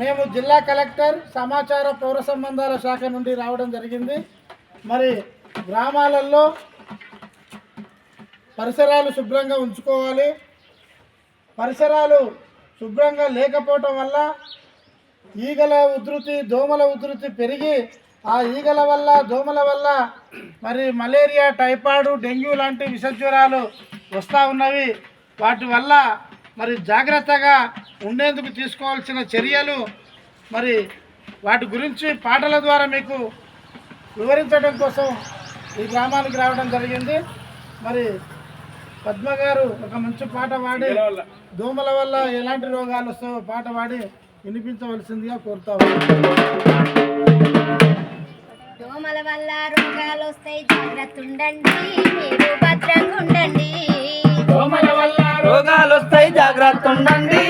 మేము జిల్లా కలెక్టర్ సమాచార పౌర సంబంధాల శాఖ నుండి రావడం జరిగింది. మరి గ్రామాలలో పరిసరాలు శుభ్రంగా ఉంచుకోవాలి. పరిసరాలు శుభ్రంగా లేకపోవటం వల్ల ఈగల ఉధృతి దోమల ఉధృతి పెరిగి ఆ ఈగల వల్ల దోమల వల్ల మరి మలేరియా టైఫాయిడ్ డెంగ్యూ లాంటి విషజ్వరాలు వస్తూ ఉన్నవి. వాటి వల్ల మరి జాగ్రత్తగా ఉండేందుకు తీసుకోవాల్సిన చర్యలు మరి వాటి గురించి పాటల ద్వారా మీకు వివరించడం కోసం ఈ గ్రామానికి రావడం జరిగింది. మరి పద్మ గారు ఒక మంచి పాట పాడి దోమల వల్ల ఎలాంటి రోగాలు వస్తాయో పాట పాడి వినిపించవలసిందిగా కోరుతా దోమల వల్ల రోగాలు వస్తాయి జాగ్రత్త ఉండండి మీరు భద్రంగా ఉండండి. దోమల వల్ల రోగాలు వస్తాయి జాగ్రత్త ఉండండి.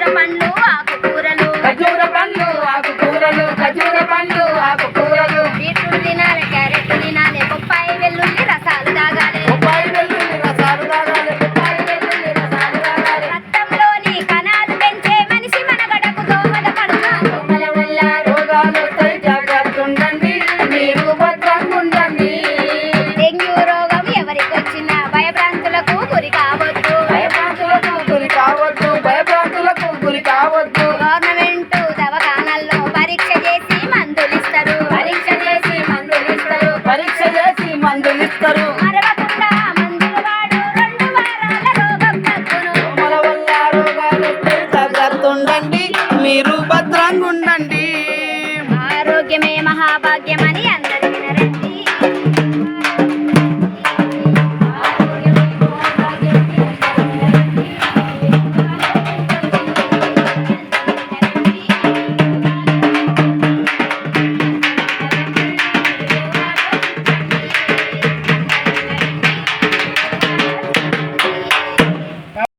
ఖజూర పండ్లు ఆకుకూరలు. ఖజూర పండ్లు ఆకుకూరలు ఖజూర పండ్లు. महाभाग्य में